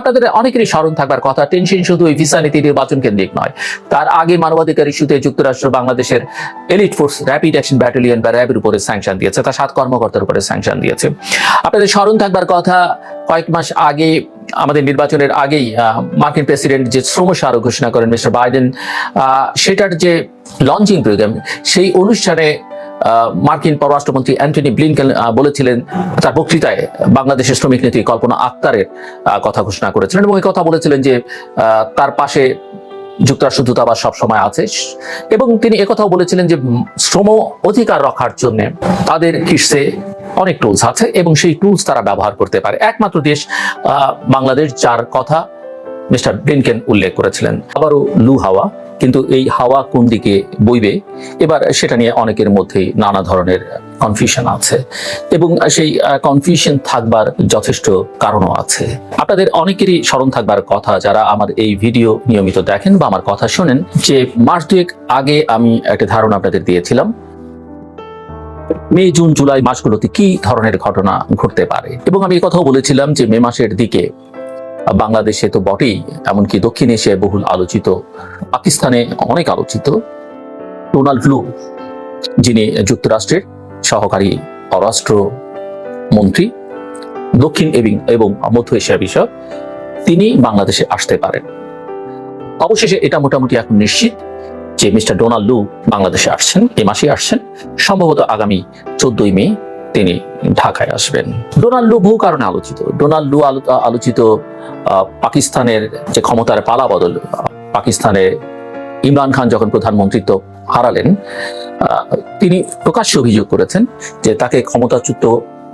আপনাদের অনেকেরই স্মরণ থাকবার কথা, টেনশন শুধু ওই ভিসা নীতি নির্বাচন কেন্দ্রিক নয়। তার আগে মানবাধিকার ইস্যুতে যুক্তরাষ্ট্র বাংলাদেশের elite force rapid action battalion বা র্যাবের উপরে স্যাংশন দিয়েছে তার সাত কর্মকর্তার উপরে স্যাংশন দিয়েছে। আপনাদের স্মরণ থাকবার কথা, কয়েক মাস আগে, আমাদের নির্বাচনের আগেই মার্কিন প্রেসিডেন্ট যে শ্রম স্মারক ঘোষণা করেন মিস্টার বাইডেন সেটার যে লঞ্চিং প্রোগ্রাম সেই অনুষ্ঠানে মার্কিন পররাষ্ট্রমন্ত্রী অ্যান্টনি ব্লিনকেন বলেছিলেন তার বক্তৃতায় বাংলাদেশের শ্রমিক নেত্রী কল্পনা আক্তারের কথা ঘোষণা করেছিলেন এবং এই কথা বলেছিলেন যে তার পাশে যুক্তরাষ্ট্র দূতাবাস সবসময় আছে। এবং তিনি একথাও বলেছিলেন যে, শ্রম অধিকার রক্ষার জন্য তাদের কৃষে অনেক টুলস আছে এবং সেই টুলস তারা ব্যবহার করতে পারে। একমাত্র দেশ বাংলাদেশ যার কথা মিস্টার ব্লিনকেন উল্লেখ করেছিলেন। আবারও লু হাওয়া। কিন্তু এই হাওয়া কোন দিকে বইবে? এবার সেটা নিয়ে অনেকের মধ্যেই নানা ধরনের কনফিউশন আছে। এবং সেই কনফিউশন থাকবার যথেষ্ট কারণও আছে। আপনাদের অনেকেরই স্মরণ থাকবার কথা যারা আমার এই ভিডিও নিয়মিত দেখেন বা আমার কথা শোনেন, যে মাস দুয়েক আগে আমি একটা ধারণা আপনাদের দিয়েছিলাম। মে, জুন, জুলাই মাসগুলোতে কি ধরনের ঘটনা ঘটতে পারে? এবং আমি কথাও বলেছিলাম যে মে মাসের দিকে বাংলাদেশে তো বটেই, এমনকি দক্ষিণ এশিয়ায় বহুল আলোচিত পাকিস্তানে অনেক আলোচিত। ডোনাল্ড লু যিনি যুক্তরাষ্ট্রের সহকারী পররাষ্ট্র মন্ত্রী দক্ষিণ এবং এবং মধ্য এশিয়া বিষয়ক, তিনি বাংলাদেশে আসতে পারেন। অবশেষে এটা মোটামুটি এখন নিশ্চিত যে মিস্টার ডোনাল্ড লু বাংলাদেশে আসছেন, এ মাসে আসছেন। সম্ভবত আগামী চোদ্দই মে তিনি ঢাকায় আসবেন। ডোনাল্ড লু বহু কারণে আলোচিত। ডোনাল্ড লু আলোচিত পাকিস্তানের যে ক্ষমতার পালা বদল পাকিস্তানে ইমরান খান যখন প্রধানমন্ত্রিত্ব হারালেন তিনি প্রকাশ্যে অভিযোগ করেছেন যে তাকে ক্ষমতাচ্যুত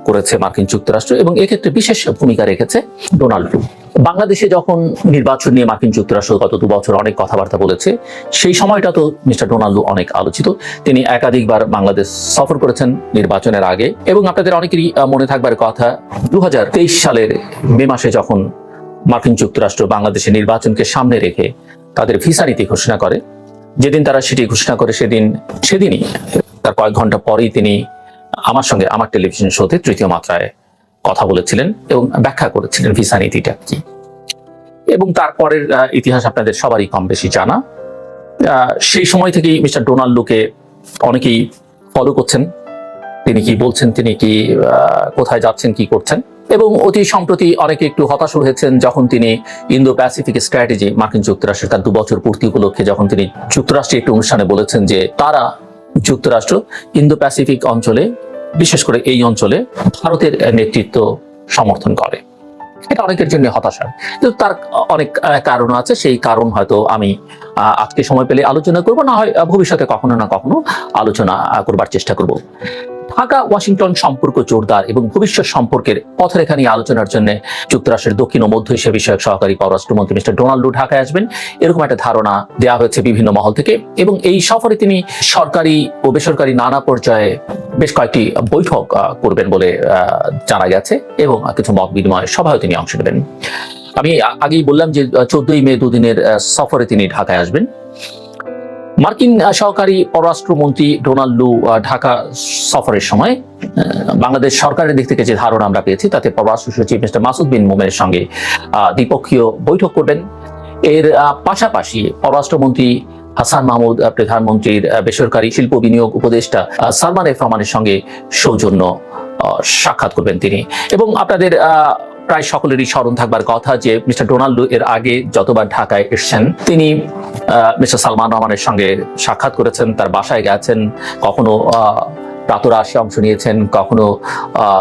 করেছে মার্কিন যুক্তরাষ্ট্র এবং এক্ষেত্রে বিশেষ ভূমিকা রেখেছে ডোনাল্ড ট্রাম্প। বাংলাদেশে যখন নির্বাচন নিয়ে মার্কিন যুক্তরাষ্ট্র গত দু বছর অনেক কথাবার্তা বলেছে, সেই সময়টা তো মিস্টার ডোনাল্ডো অনেক আলোচিত। তিনি একাধিকবার বাংলাদেশ সফর করেছেন নির্বাচনের আগে এবং আপনাদের অনেকেরই মনে থাকবার কথা দু হাজার তেইশ সালের মে মাসে যখন মার্কিন যুক্তরাষ্ট্র বাংলাদেশের নির্বাচনকে সামনে রেখে তাদের ভিসা নীতি ঘোষণা করে। যেদিন তারা সেটি ঘোষণা করে সেদিন, সেদিনই, তার কয়েক ঘণ্টা পরেই তিনি আমার সঙ্গে আমার টেলিভিশন শোতে তৃতীয় মাত্রায় কথা বলেছিলেন এবং ব্যাখ্যা করেছিলেন ভিসা নীতিটা। কি এবং তারপরের ইতিহাস আপনাদের সবারই কম বেশি জানা। সেই সময় থেকেই মিস্টার ডোনাল্ড ডোনাল্ডোকে অনেকেই ফলো করছেন। তিনি কি বলছেন, তিনি কি কোথায় যাচ্ছেন, কি করছেন? এবং অতি সম্প্রতি অনেকে একটু হতাশ হয়েছেন যখন তিনি ইন্দো প্যাসিফিক স্ট্র্যাটেজি মার্কিন যুক্তরাষ্ট্রের তার দু বছর পূর্তি উপলক্ষে যখন তিনি যুক্তরাষ্ট্রে একটি অনুষ্ঠানে বলেছেন যে তারা যুক্তরাষ্ট্র ইন্দো প্যাসিফিক অঞ্চলে, বিশেষ করে এই অঞ্চলে ভারতের নেতৃত্ব সমর্থন করে। এটা অনেকের জন্য হতাশা কিন্তু তার অনেক কারণ আছে, সেই কারণ হয়তো আমি আজকে সময় পেলে আলোচনা করব, না হয় ভবিষ্যতে কখনো না কখনো আলোচনা করবার চেষ্টা করব। ঢাকা, ওয়াশিংটন সম্পর্ক জোরদার এবং ভবিষ্যৎ সম্পর্কের পথরেখা নিয়ে আলোচনার জন্য যুক্তরাষ্ট্রের দক্ষিণ ও মধ্য এশিয়া বিষয়ক সহকারী পররাষ্ট্রমন্ত্রী মিস্টার ডোনাল্ডো ঢাকায় আসবেন। এরকম একটা ধারণা দেওয়া হয়েছে বিভিন্ন মহল থেকে এবং এই সফরে তিনি সরকারি ও বেসরকারি নানা পর্যায়ে বেশ কয়েকটি বৈঠক করবেন বলে জানা গেছে এবং কিছু মত বিনিময় সভায় তিনি অংশ নেবেন। আমি আগেই বললাম যে চোদ্দই মে দুদিনের সফরে তিনি ঢাকায় আসবেন। মার্কিন সহকারী পররাষ্ট্রমন্ত্রী ডোনাল্ড লু ঢাকা সফরের সময় বাংলাদেশ সরকারের দিক থেকে যে ধারণা আমরা পেয়েছি, তাতে পররাষ্ট্র সচিব মিস্টার মাসুদ বিন মোমেনের সঙ্গে দ্বিপক্ষীয় বৈঠক করবেন। এর পাশাপাশি পররাষ্ট্রমন্ত্রী হাসান মাহমুদ প্রধানমন্ত্রীর বেসরকারি শিল্প বিনিয়োগ উপদেষ্টা সালমান এফ রহমানের সঙ্গে সৌজন্য সাক্ষাৎ করবেন তিনি। এবং আপনাদের প্রায় সকলেরই স্মরণ থাকবার কথা যে মিস্টার ডোনাল্ডো এর আগে যতবার ঢাকায় এসেছেন, তিনি মিস্টার সালমান রহমানের সঙ্গে সাক্ষাৎ করেছেন, তার বাসায় গেছেন, কখনো প্রাতরাশে অংশ নিয়েছেন, কখনো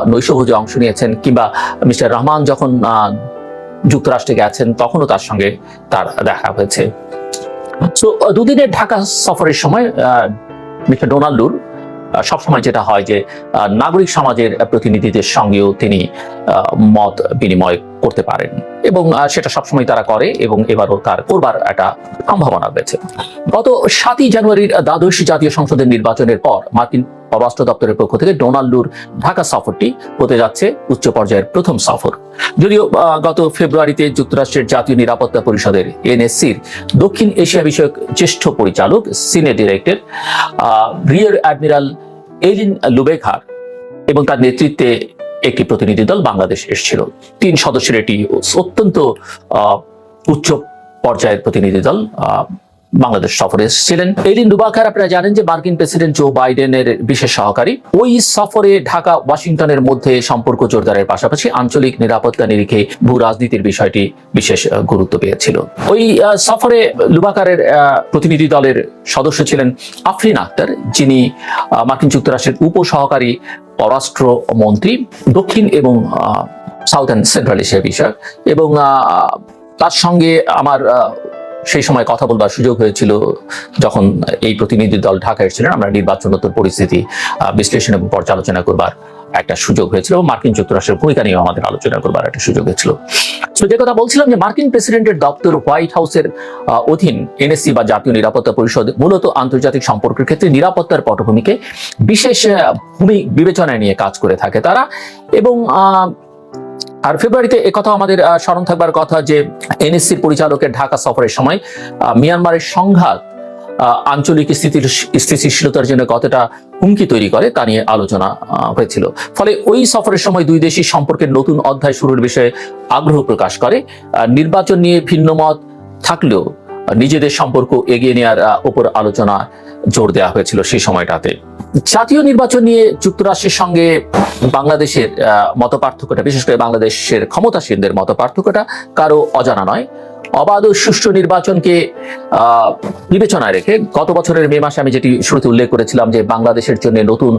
নৈশভোজে অংশ নিয়েছেন, কিংবা মিস্টার রহমান যখন যুক্তরাষ্ট্রে গেছেন, তখনও তার সঙ্গে তার দেখা হয়েছে। তো, দুদিনের ঢাকা সফরের সময় মিস্টার ডোনাল্ডুর সবসময় যেটা হয় যে নাগরিক সমাজের প্রতিনিধিদের সঙ্গেও তিনি মত বিনিময় করতে পারেন। এবং সেটা সবসময় তারা করে এবং এবারও তার করবার একটা সম্ভাবনা রয়েছে। গত সাতই জানুয়ারির দ্বাদশ জাতীয় সংসদের নির্বাচনের পর মার্কিন পররাষ্ট্র দপ্তরের পক্ষ থেকে ডোনাল্ডুর ঢাকা সফরটি হতে যাচ্ছে উচ্চ পর্যায়ের প্রথম সফর। যদিও গত ফেব্রুয়ারিতে যুক্তরাষ্ট্রের জাতীয় নিরাপত্তা পরিষদের এনএসসির দক্ষিণ এশিয়া বিষয়ক জ্যেষ্ঠ পরিচালক senior director rear admiral Eileen Laubacher এবং তার নেতৃত্বে একটি প্রতিনিধি দল বাংলাদেশ এসেছিল। তিন সদস্যের এটি অত্যন্ত উচ্চ পর্যায়ের প্রতিনিধি দল বাংলাদেশ সফরে এসেছিলেন। এলিন ডুবাকার আপনারা জানেন যে মার্কিন প্রেসিডেন্ট জো বাইডেনের বিশেষ সহকারী। ওই সফরে ঢাকা, ওয়াশিংটনের মধ্যে সম্পর্ক জোরদারের পাশাপাশি আঞ্চলিক নিরাপত্তা নিরিখে ভূ রাজনীতির বিষয়টি বিশেষ গুরুত্ব পেয়েছিল। ওই সফরে লুবাকারের প্রতিনিধি দলের সদস্য ছিলেন আফরিন আক্তার, যিনি মার্কিন যুক্তরাষ্ট্রের উপ সহকারী পররাষ্ট্র মন্ত্রী দক্ষিণ এবং সাউথার্ন সেন্ট্রাল এশিয়া বিষয়ক এবং তার সঙ্গে আমার সেই সময় কথা বলবার সুযোগ হয়েছিল যখন এই প্রতিনিধি দল ঢাকা এসেছিলেন আমরা নির্বাচনোত্তর পরিস্থিতি বিশ্লেষণ এবং পর্যালোচনা করবার একটা সুযোগ হয়েছিল। মার্কিন যুক্তরাষ্ট্রের ভূমিকা নিয়ে আমাদের আলোচনা করবার একটা সুযোগ হয়েছিল। যে কথা বলছিলাম যে মার্কিন প্রেসিডেন্টের দপ্তর হোয়াইট হাউসের অধীন এনএসসি বা জাতীয় নিরাপত্তা পরিষদ মূলত আন্তর্জাতিক সম্পর্কের ক্ষেত্রে নিরাপত্তার পটভূমিকে বিশেষ ভূমি বিবেচনায় নিয়ে কাজ করে থাকে তারা এবং আর ফেব্রুয়ারিতে একথা আমাদের স্মরণ থাকবার কথা যে এনএসসির পরিচালকের ঢাকা সফরের সময় মিয়ানমারের সংঘাত আঞ্চলিক স্থিতিশীলতার জন্য কতটা হুমকি তৈরি করে তা নিয়ে আলোচনা হয়েছিল। ফলে ওই সফরের সময় দুই দেশের সম্পর্কের নতুন অধ্যায় শুরুর বিষয়ে আগ্রহ প্রকাশ করে। নির্বাচন নিয়ে ভিন্নমত থাকলেও নিজেদের সম্পর্ক এগিয়ে নেওয়ার উপর আলোচনা জোর দেওয়া হয়েছিল সেই সময়টাতে। জাতীয় নির্বাচন নিয়ে যুক্তরাষ্ট্রের সঙ্গে বাংলাদেশের মত পার্থক্যটা বিশেষ করে বাংলাদেশের ক্ষমতাসীনদের মত পার্থক্যটা কারও অজানা নয়। অবাধ ও সুষ্ঠু নির্বাচনকে বিবেচনায় রেখে গত বছরের মে মাসে আমি যেটি শুরুতে উল্লেখ করেছিলাম যে বাংলাদেশের জন্য নতুন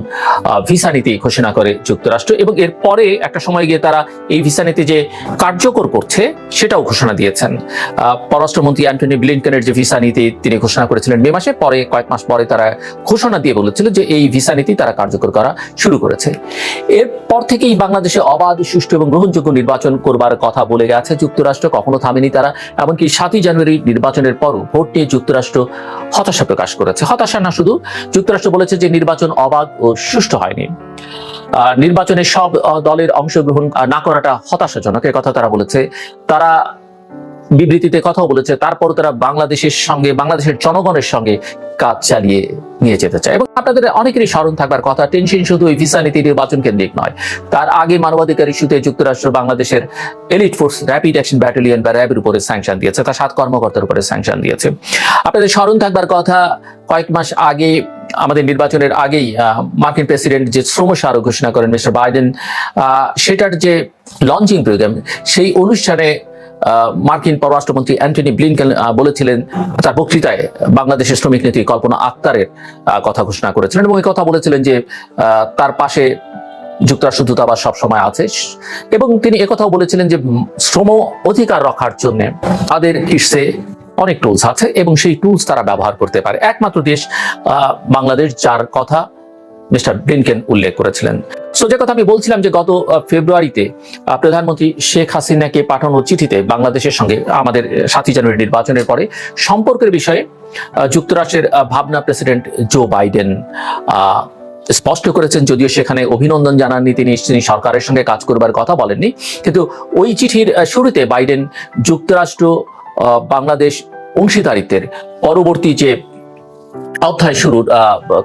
ভিসা নীতি ঘোষণা করে যুক্তরাষ্ট্র এবং এর পরে একটা সময় গিয়ে তারা এই ভিসা নীতি যে কার্যকর করছে সেটাও ঘোষণা দিয়েছেন। পররাষ্ট্রমন্ত্রী অ্যান্টনি ব্লিনকেনের যে ভিসা নীতি তিনি ঘোষণা করেছিলেন মে মাসে, পরে কয়েক মাস পরে তারা ঘোষণা দিয়ে বলেছিল যে এই ভিসা নীতি তারা কার্যকর করা শুরু করেছে। এরপর থেকেই বাংলাদেশে অবাধ, সুষ্ঠু এবং গ্রহণযোগ্য নির্বাচন করবার কথা বলে গেছে। যুক্তরাষ্ট্র কখনো থামেনি তারা। এমনকি সাতই জানুয়ারি নির্বাচনের পরও ভোট নিয়ে যুক্তরাষ্ট্র হতাশা প্রকাশ করেছে। হতাশা না শুধু, যুক্তরাষ্ট্র বলেছে যে নির্বাচন অবাধ ও সুষ্ঠু হয়নি। নির্বাচনে সব দলের অংশগ্রহণ না করাটা হতাশাজনক কথা তারা বলেছে। তারা বিবৃতিতে কথাও বলেছে তারপর তারা বাংলাদেশের সঙ্গে, বাংলাদেশের জনগণের সঙ্গে কাজ চালিয়ে নিয়ে যেতে চায়। এবং আপনাদের অনেকেরই স্মরণ থাকবার কথা, টেনশন শুধু ওই ভিসা নীতি নির্বাচন কেন্দ্রিক নয়। তার আগে মানবাধিকার ইস্যুতে যুক্তরাষ্ট্র, বাংলাদেশের elite force rapid action battalion বা র্যাবের উপরে স্যাংশন দিয়েছে তার সাত কর্মকর্তার উপরে স্যাংশন দিয়েছে। আপনাদের স্মরণ থাকবার কথা, কয়েক মাস আগে, আমাদের নির্বাচনের আগেই মার্কিন প্রেসিডেন্ট যে শ্রম ঘোষণা করেন মিস্টার বাইডেন সেটার যে লঞ্চিং প্রোগ্রাম, সেই অনুষ্ঠানে মার্কিন পররাষ্ট্রমন্ত্রী অ্যান্টনি ব্লিনকেন বলেছিলেন তার বক্তৃতায় বাংলাদেশের শ্রমিক নেত্রী কল্পনা আক্তারের কথা ঘোষণা করেছিলেন এবং এই কথা বলেছিলেন যে তার পাশে যুক্তরাষ্ট্র দূতাবাস সবসময় আছে। এবং তিনি একথাও বলেছিলেন যে, শ্রম অধিকার রক্ষার জন্য তাদের শীর্ষে অনেক টুলস আছে এবং সেই টুলস তারা ব্যবহার করতে পারে। একমাত্র দেশ বাংলাদেশ যার কথা মিস্টার ব্লিনকেন উল্লেখ করেছিলেন। সো যে কথা আমি বলছিলাম যে গত ফেব্রুয়ারিতে প্রধানমন্ত্রী শেখ হাসিনাকে পাঠানো চিঠিতে বাংলাদেশের সঙ্গে, আমাদের সাতই জানুয়ারি নির্বাচনের পরে সম্পর্কের বিষয়ে যুক্তরাষ্ট্রের ভাবনা প্রেসিডেন্ট জো বাইডেন স্পষ্ট করেছেন, যদিও সেখানে অভিনন্দন জানাননি তিনি তিনি সরকারের সঙ্গে কাজ করবার কথা বলেননি। কিন্তু ওই চিঠির শুরুতে বাইডেন যুক্তরাষ্ট্র বাংলাদেশ অংশীদারিত্বের পরবর্তী যে অধ্যায় শুরুর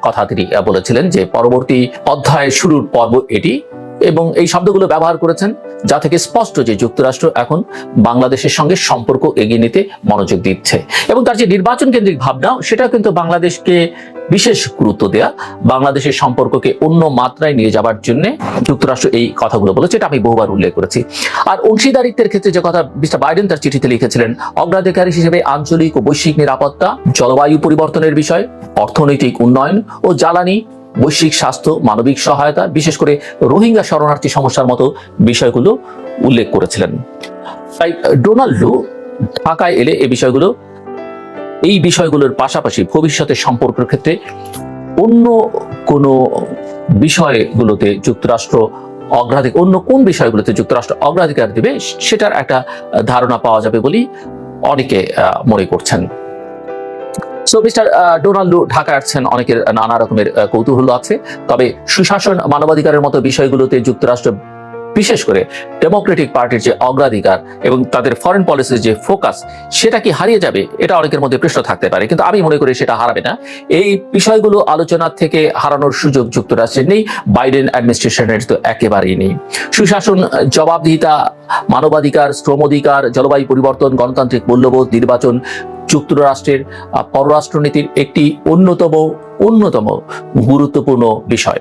কথা তিনি বলেছিলেন যে পরবর্তী অধ্যায় শুরুর পর্ব এটি। এবং এই শব্দগুলো ব্যবহার করেছেন যা থেকে স্পষ্ট যে যুক্তরাষ্ট্র এখন বাংলাদেশের সঙ্গে সম্পর্ক এগিয়ে নিতে মনোযোগ দিচ্ছে। এবং তার যে নির্বাচন কেন্দ্রিক ভাবনা সেটা কিন্তু বাংলাদেশকে বিশেষ গুরুত্ব দেয়া, বাংলাদেশের সম্পর্ককে অন্য মাত্রায় নিয়ে যাবার জন্য যুক্তরাষ্ট্র এই কথাগুলো বলেছে, এটা আমি বহুবার উল্লেখ করেছি। আর অংশীদারিত্বের ক্ষেত্রে যে কথা মিস্টার বাইডেন তার চিঠিতে লিখেছিলেন, অগ্রাধিকার হিসেবে আঞ্চলিক ও বৈশ্বিক নিরাপত্তা, জলবায়ু পরিবর্তনের বিষয়, অর্থনৈতিক উন্নয়ন ও জ্বালানি বৈশ্বিক স্বাস্থ্য, মানবিক সহায়তা, বিশেষ করে রোহিঙ্গা শরণার্থী সমস্যার মতো বিষয়গুলো উল্লেখ করেছিলেন। তাই ডোনাল্ডো ঢাকায় এলে এ বিষয়গুলো, এই বিষয়গুলোর পাশাপাশি ভবিষ্যতের সম্পর্কের ক্ষেত্রে অন্য কোনো বিষয়গুলোতে যুক্তরাষ্ট্র অগ্রাধিকার অন্য কোন বিষয়গুলোতে যুক্তরাষ্ট্র অগ্রাধিকার দেবে, সেটার একটা ধারণা পাওয়া যাবে বলেই অনেকে মনে করছেন। সো মিস্টার ডোনাল্ডো ঢাকা আসছেন। অনেকের নানা রকমের কৌতূহল আছে। তবে সুশাসন, মানবাধিকারের মতো বিষয়গুলোতে যুক্তরাষ্ট্র বিশেষ করে ডেমোক্রেটিক পার্টির যে অগ্রাধিকার এবং তাদের ফরেন পলিসির যে ফোকাস সেটা কি হারিয়ে যাবে? এটা অনেকের মধ্যে প্রশ্ন থাকতে পারে। কিন্তু আমি মনে করি সেটা হারাবে না। এই বিষয়গুলো আলোচনা থেকে হারানোর সুযোগ যুক্তরাষ্ট্রের নেই। বাইডেন অ্যাডমিনিস্ট্রেশনের তো একেবারেই নেই। সুশাসন জবাবদিহিতা, মানবাধিকার, শ্রম অধিকার, জলবায়ু পরিবর্তন, গণতান্ত্রিক মূল্যবোধ, নির্বাচন, যুক্তরাষ্ট্রের পররাষ্ট্রনীতির একটি অন্যতম অন্যতম গুরুত্বপূর্ণ বিষয়।